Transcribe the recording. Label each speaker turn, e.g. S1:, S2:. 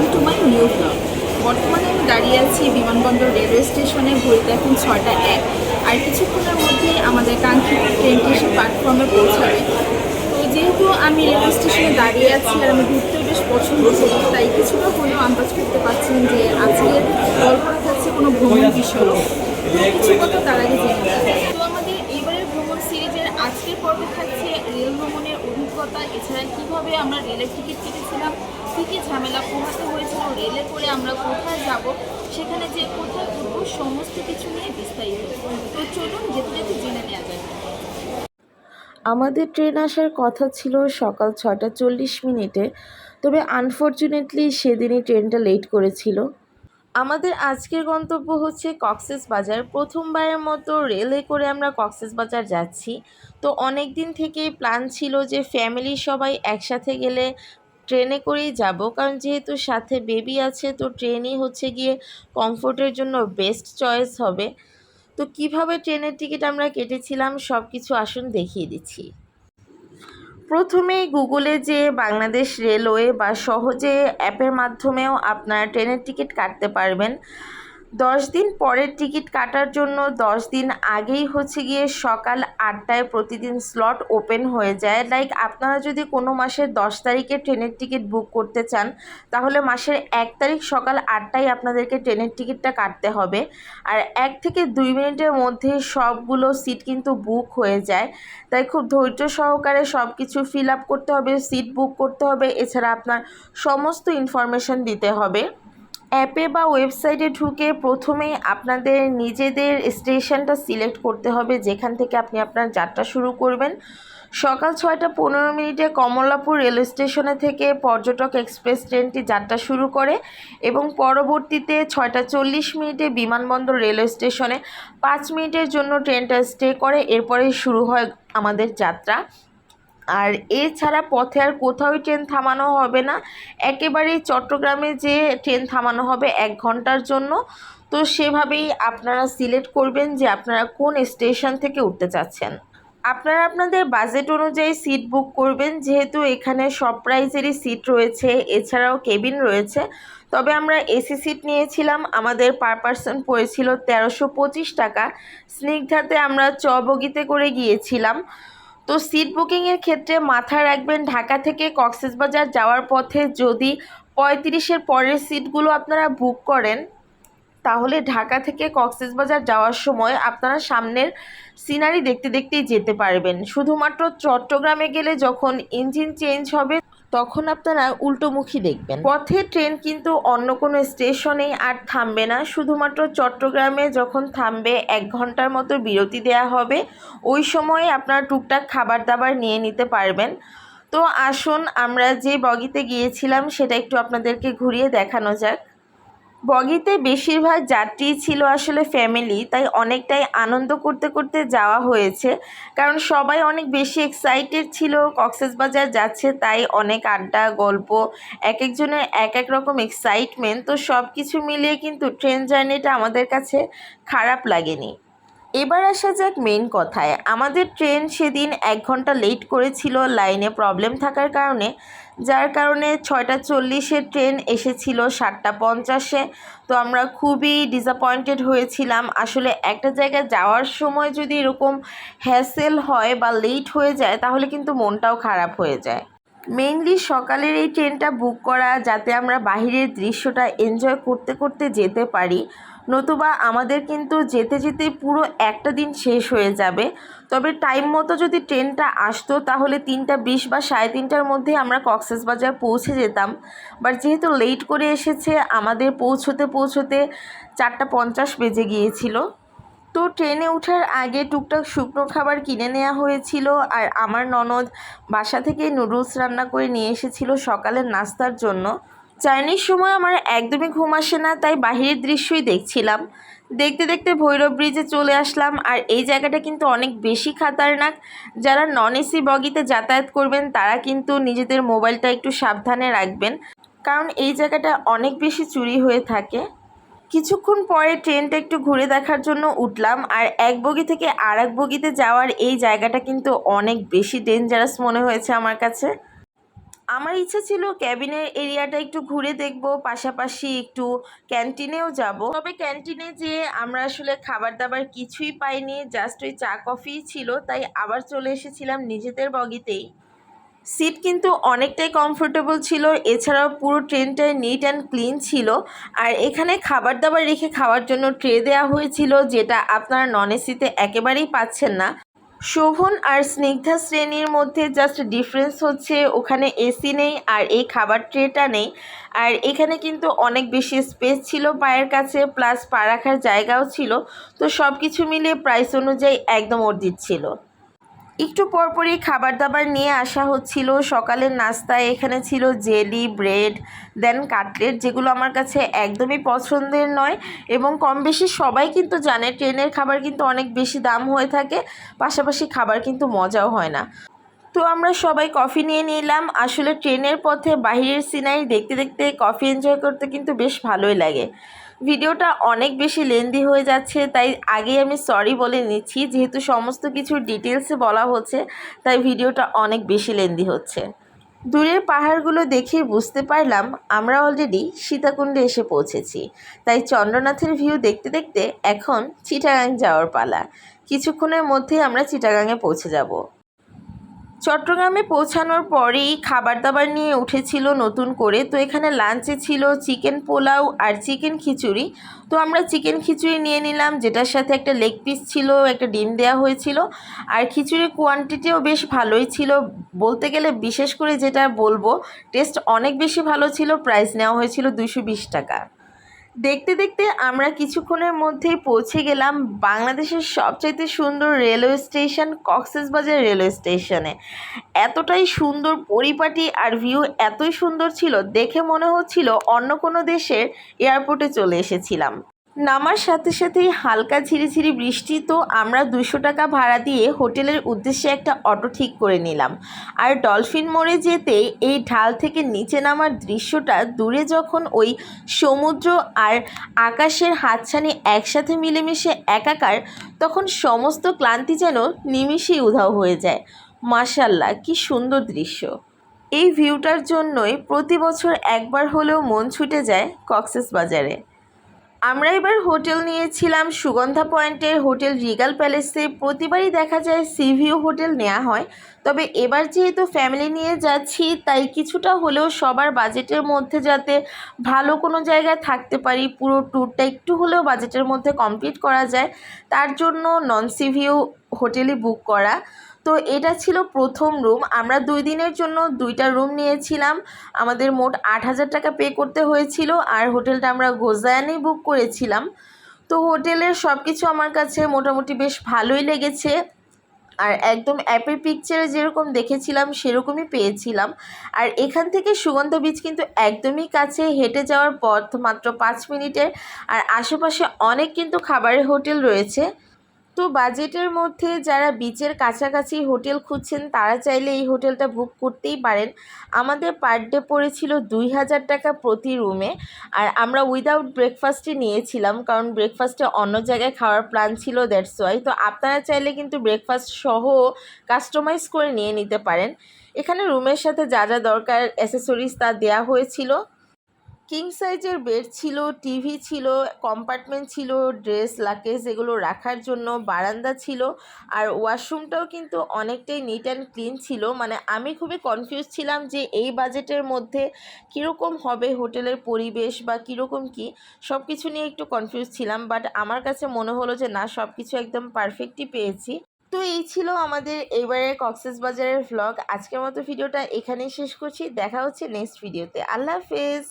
S1: Welcome to my new blog. বর্তমানে আমি দাঁড়িয়ে আছি বিমানবন্দর রেলওয়ে স্টেশনে, ঘড়িতে এখন ছয়টা এক। আর কিছুক্ষণের মধ্যেই আমাদের কাঙ্ক্ষিত ট্রেনটি এসে প্ল্যাটফর্মে পৌঁছাবে। তো যেহেতু আমি রেলওয়ে স্টেশনে দাঁড়িয়ে আছি আর আমি ঘুরতে বেশ পছন্দ করি, তাই কিছুটা হলেও আন্দাজ করতে পারছেন যে আজকের গল্পটা থাকছে কোনো ভ্রমণ বিষয় কিছু কথা তার আগে জেনে তো আমাদের এবারের ভ্রমণ সিরিজের আজকের পর্বে থাকছে রেল ভ্রমণের অভিজ্ঞতা। এছাড়া কীভাবে আমরা রেলের টিকিট কেটেছিলাম ঝামেলা পোহাতে হয়েছিল, রেলে করে আমরা কোথায় যাব, সেখানে যে কোথায় উঠবো সমস্ত কিছু নিয়ে বিস্তারিত। তো চলুন যেতে যেতে জেনে নেওয়া যায়
S2: আমাদের ট্রেন আসার কথা ছিল সকাল ছটা চল্লিশ মিনিটে, তবে আনফর্চুনেটলি সেদিনই ট্রেনটা লেট করেছিল। আমাদের আজকের গন্তব্য হচ্ছে কক্সেস বাজার। প্রথমবারের মতো রেলে করে আমরা কক্সেস বাজার যাচ্ছি। তো অনেক দিন থেকেই প্ল্যান ছিল যে ফ্যামিলি সবাই একসাথে গেলে ট্রেনে করেই যাব। কারণ যেহেতু সাথে বেবি আছে, তো ট্রেনই হচ্ছে গিয়ে কমফোর্টের জন্য বেস্ট চয়েস হবে। তো কীভাবে ট্রেনের টিকিট আমরা কেটেছিলাম সব কিছু আসুন দেখিয়ে দিচ্ছি। প্রথমে গুগলে যে বাংলাদেশ রেলওয়ে বা সহজে অ্যাপের মাধ্যমেও আপনারা ট্রেনের টিকিট কাটতে পারবেন। দশ দিন পরের টিকিট কাটার জন্য দশ দিন আগেই হচ্ছে গিয়ে সকাল আটটায় প্রতিদিন স্লট ওপেন হয়ে যায়। লাইক আপনারা যদি কোনো মাসের দশ তারিখে ট্রেনের টিকিট বুক করতে চান, তাহলে মাসের এক তারিখ সকাল আটটায় আপনাদেরকে ট্রেনের টিকিটটা কাটতে হবে। আর এক থেকে দুই মিনিটের মধ্যে সবগুলো সিট কিন্তু বুক হয়ে যায়। তাই খুব ধৈর্য সহকারে সব কিছু ফিল আপ করতে হবে, সিট বুক করতে হবে। এছাড়া আপনার সমস্ত ইনফরমেশন দিতে হবে। অ্যাপে বা ওয়েবসাইটে ঢুকে প্রথমেই আপনাদের নিজেদের স্টেশনটা সিলেক্ট করতে হবে, যেখান থেকে আপনি আপনার যাত্রা শুরু করবেন। সকাল ছয়টা পনেরো মিনিটে কমলাপুর রেল স্টেশনে থেকে পর্যটক এক্সপ্রেস ট্রেনটি যাত্রা শুরু করে এবং পরবর্তীতে ছয়টা চল্লিশ মিনিটে বিমানবন্দর রেলওয়ে স্টেশনে পাঁচ মিনিটের জন্য ট্রেনটা স্টে করে, এরপরেই শুরু হয় আমাদের যাত্রা। আর এছাড়া পথে আর কোথাও ট্রেন থামানো হবে না। একেবারেই চট্টগ্রামে যে ট্রেন থামানো হবে এক ঘণ্টার জন্য। তো সেভাবেই আপনারা সিলেক্ট করবেন যে আপনারা কোন স্টেশন থেকে উঠতে চাচ্ছেন। আপনারা আপনাদের বাজেট অনুযায়ী সিট বুক করবেন, যেহেতু এখানে সব প্রাইজেরই সিট রয়েছে, এছাড়াও কেবিন রয়েছে। তবে আমরা এসি সিট নিয়েছিলাম, আমাদের পার পার্সন পড়েছিল তেরোশো টাকা। স্নিগ্ধাতে আমরা চবগিতে করে গিয়েছিলাম। তো সিট বুকিংয়ের ক্ষেত্রে মাথায় রাখবেন ঢাকা থেকে কক্সেসবাজার যাওয়ার পথে যদি পঁয়ত্রিশের পরের সিটগুলো আপনারা বুক করেন, তাহলে ঢাকা থেকে কক্সেসবাজার যাওয়ার সময় আপনারা সামনের সিনারি দেখতে দেখতেই যেতে পারবেন। শুধুমাত্র চট্টগ্রামে গেলে যখন ইঞ্জিন চেঞ্জ হবে তখন আপনারা উল্টোমুখী দেখবেন। পথে ট্রেন কিন্তু অন্য কোনো স্টেশনেই আর থামবে না। শুধুমাত্র চট্টগ্রামে যখন থামবে, এক ঘণ্টার মতো বিরতি দেয়া হবে। ওই সময়ে আপনারা টুকটাক খাবার দাবার নিয়ে নিতে পারবেন। তো আসুন, আমরা যে বগিতে গিয়েছিলাম, সেটা একটু আপনাদেরকে ঘুরিয়ে দেখানো যাক। বগিতে বেশিরভাগ যাত্রী ছিল আসলে ফ্যামিলি তাই অনেকটাই আনন্দ করতে করতে যাওয়া হয়েছে। কারণ সবাই অনেক বেশি এক্সাইটেড ছিল, কক্সেসবাজার যাচ্ছে, তাই অনেক আড্ডা, গল্প এক একজনের এক এক রকম এক্সাইটমেন্ট তো সব কিছু মিলিয়ে কিন্তু ট্রেন জার্নিটা আমাদের কাছে খারাপ লাগেনি। এবার আসা যাক মেন কথায়। আমাদের ট্রেন সেদিন এক ঘণ্টা লেট করেছিল লাইনে প্রবলেম থাকার কারণে, যার কারণে ছয়টা চল্লিশে ট্রেন এসেছিল সাতটা পঞ্চাশে। তো আমরা খুবই ডিসঅ্যাপয়েন্টেড হয়েছিলাম। আসলে একটা জায়গায় যাওয়ার সময় যদি এরকম হ্যাসেল হয় বা লেট হয়ে যায়, তাহলে কিন্তু মনটাও খারাপ হয়ে যায়। মেইনলি সকালের এই ট্রেনটা বুক করা, যাতে আমরা বাহিরের দৃশ্যটা এনজয় করতে করতে যেতে পারি। নতুবা আমাদের কিন্তু যেতে যেতে পুরো একটা দিন শেষ হয়ে যাবে। তবে টাইম মতো যদি ট্রেনটা আসতো, তাহলে তিনটা বিশ বা সাড়ে তিনটার মধ্যে আমরা কক্সবাজার পৌঁছে যেতাম। বাট যেহেতু লেট করে এসেছে, আমাদের পৌঁছোতে পৌঁছতে চারটা পঞ্চাশ বেজে গিয়েছিল। তো ট্রেনে ওঠার আগে টুকটাক শুকনো খাবার কিনে নেওয়া হয়েছিল আর আমার ননদ বাসা থেকে নুডলস রান্না করে নিয়ে এসেছিল সকালের নাস্তার জন্য। চাইনিজ সময় আমার একদমই ঘুম আসে না, তাই বাহিরের দৃশ্যই দেখছিলাম। দেখতে দেখতে ভৈরব ব্রিজে চলে আসলাম আর এই জায়গাটা কিন্তু অনেক বেশি খাতারনাক। যারা নন এসি বগিতে যাতায়াত করবেন, তারা কিন্তু নিজেদের মোবাইলটা একটু সাবধানে রাখবেন। কারণ এই জায়গাটা অনেক বেশি চুরি হয়ে থাকে। কিছুক্ষণ পরে ট্রেনটা একটু ঘুরে দেখার জন্য উঠলাম, আর এক বগি থেকে আর এক বগিতে যাওয়ার এই জায়গাটা কিন্তু অনেক বেশি ডেঞ্জারাস মনে হয়েছে আমার কাছে। আমার ইচ্ছা ছিল ক্যাবিনের এরিয়াটা একটু ঘুরে দেখব, পাশাপাশি একটু ক্যান্টিনেও যাব। তবে ক্যান্টিনে যেয়ে আমরা আসলে খাবার দাবার কিছুই পাইনি জাস্ট ওই চা কফি ছিল, তাই আবার চলে এসেছিলাম নিজেদের বগিতেই। সিট কিন্তু অনেকটাই কমফোর্টেবল ছিল, এছাড়াও পুরো ট্রেনটাই নিট অ্যান্ড ক্লিন ছিল। আর এখানে খাবার দাবার রেখে খাওয়ার জন্য ট্রে দেওয়া হয়েছিল, যেটা আপনারা নন এসিতে একেবারেই পাচ্ছেন না। শোভন আর স্নিগ্ধা শ্রেণির মধ্যে জাস্ট ডিফারেন্স হচ্ছে, ওখানে এসি নেই আর এই খাবার ট্রেটা নেই। আর এখানে কিন্তু অনেক বেশি স্পেস ছিল পায়ের কাছে প্লাস পা রাখার জায়গাও ছিল। তো সব কিছু মিলিয়ে প্রাইস অনুযায়ী একদম অর্জিত ছিল। একটু পরপরই খাবার দাবার নিয়ে আসা হচ্ছিল। সকালের নাস্তায় এখানে ছিল জেলি, ব্রেড, দেন কাটলেট, যেগুলো আমার কাছে একদমই পছন্দের নয় এবং কম বেশি সবাই কিন্তু জানে ট্রেনের খাবার কিন্তু অনেক বেশি দাম হয়ে থাকে, পাশাপাশি খাবার কিন্তু মজাও হয় না। তো আমরা সবাই কফি নিয়ে নিলাম। আসলে ট্রেনের পথে বাহিরের সিনারি দেখতে দেখতে কফি এনজয় করতে কিন্তু বেশ ভালোই লাগে। ভিডিওটা অনেক বেশি লেন্দি হয়ে যাচ্ছে, তাই আগেই আমি সরি বলে নিচ্ছি। যেহেতু সমস্ত কিছু ডিটেলসে বলা হচ্ছে, তাই ভিডিওটা অনেক বেশি লেন্দি হচ্ছে। দূরের পাহাড়গুলো দেখে বুঝতে পারলাম, আমরা অলরেডি সীতাকুণ্ডে এসে পৌঁছেছি। তাই চন্দ্রনাথের ভিউ দেখতে দেখতে এখন চিটাগাং যাওয়ার পালা। কিছুক্ষণের মধ্যেই আমরা চিটাগাংয়ে পৌঁছে যাব। চট্টগ্রামে পৌঁছানোর পরেই খাবার দাবার নিয়ে উঠেছিল নতুন করে। তো এখানে লাঞ্চে ছিল চিকেন পোলাও আর চিকেন খিচুড়ি। তো আমরা চিকেন খিচুড়ি নিয়ে নিলাম, যেটার সাথে একটা লেগ পিস ছিল, একটা ডিম দেওয়া হয়েছিল। আর খিচুড়ির কোয়ান্টিটিও বেশ ভালোই ছিল। বলতে গেলে বিশেষ করে যেটা বলব টেস্ট অনেক বেশি ভালো ছিল প্রাইস নেওয়া হয়েছিল দুশো টাকা। দেখতে দেখতে আমরা কিছুক্ষণের মধ্যেই পৌঁছে গেলাম বাংলাদেশের সবচাইতে সুন্দর রেলওয়ে স্টেশন কক্সেসবাজার রেলওয়ে স্টেশনে। এতটাই সুন্দর পরিপাটি আর ভিউ এতই সুন্দর ছিল, দেখে মনে হচ্ছিল অন্য কোনো দেশের এয়ারপোর্টে চলে এসেছিলাম। নামার সাথে সাথেই হালকা ঝিরিঝিরি বৃষ্টি তো আমরা দুশো টাকা ভাড়া দিয়ে হোটেলের উদ্দেশ্যে একটা অটো ঠিক করে নিলাম। আর ডলফিন মোড়ে যেতে এই ঢাল থেকে নিচে নামার দৃশ্যটা দূরে যখন ওই সমুদ্র আর আকাশের হাতছানি একসাথে মিলেমিশে একাকার, তখন সমস্ত ক্লান্তি যেন নিমিষেই উধাও হয়ে যায়। মাশাল্লাহ, কি সুন্দর দৃশ্য। এই ভিউটার জন্যই প্রতি বছর একবার হলেও মন ছুটে যায় কক্সেস বাজারে। আমরা এবার হোটেল নিয়েছিলাম। সুগন্ধা পয়েন্টের হোটেল রিগাল প্যালেসে প্রতিবারই দেখা যায় সি ভিউ হোটেল নেওয়া হয়। তবে এবার যেহেতু ফ্যামিলি নিয়ে যাচ্ছি, তাই কিছুটা হলেও সবার বাজেটের মধ্যে যাতে ভালো কোনো জায়গায় থাকতে পারি, পুরো ট্যুরটা একটু হলেও বাজেটের মধ্যে কমপ্লিট করা যায়, তার জন্য নন সি ভিউ হোটেলই বুক করা। তো এটা ছিল প্রথম রুম আমরা দুই দিনের জন্য দুইটা রুম নিয়েছিলাম। আমাদের মোট আট হাজার টাকা পে করতে হয়েছিল আর হোটেলটা আমরা গোজায়ানেই বুক করেছিলাম। তো হোটেলের সব কিছু আমার কাছে মোটামুটি বেশ ভালোই লেগেছে। আর একদম অ্যাপের পিকচারে যেরকম দেখেছিলাম, সেরকমই পেয়েছিলাম। আর এখান থেকে সুগন্ধ বীজ কিন্তু একদমই কাছে। হেঁটে যাওয়ার পথ মাত্র পাঁচ মিনিটের। আর আশেপাশে অনেক কিন্তু খাবারের হোটেল রয়েছে। তো বাজেটের মধ্যে যারা বিচের কাছাকাছি হোটেল খুঁজছেন, তারা চাইলে এই হোটেলটা বুক করতেই পারেন। আমাদের পার ডে পড়েছিল দুই হাজার টাকা প্রতি রুমে আর আমরা উইদাউট ব্রেকফাস্টই নিয়েছিলাম, কারণ ব্রেকফাস্টে অন্য জায়গায় খাওয়ার প্ল্যান ছিল দ্যাটস ওয়াই তো আপনারা চাইলে কিন্তু ব্রেকফাস্ট সহ কাস্টমাইজ করে নিয়ে নিতে পারেন। এখানে রুমের সাথে যা যা দরকার অ্যাসেসরিজ তা দেওয়া হয়েছিল। কিং সাইজের বেড ছিল টিভি ছিল কম্পার্টমেন্ট ছিল ড্রেস লাকেজ এগুলো রাখার জন্য, বারান্দা ছিল। আর ওয়াশরুমটাও কিন্তু অনেকটাই নিট অ্যান্ড ক্লিন ছিল। মানে আমি খুবই কনফিউজ ছিলাম যে এই বাজেটের মধ্যে কীরকম হবে হোটেলের পরিবেশ বা কীরকম কি সব কিছু নিয়ে একটু কনফিউজ ছিলাম। বাট আমার কাছে মনে হলো যে, না সব কিছু একদম পারফেক্টই পেয়েছি। তো এই ছিল আমাদের এবারের কক্সেস বাজারের ভ্লগ আজকের মতো ভিডিওটা এখানেই শেষ করছি। দেখা হচ্ছে নেক্সট ভিডিওতে আল্লাহ হাফেজ!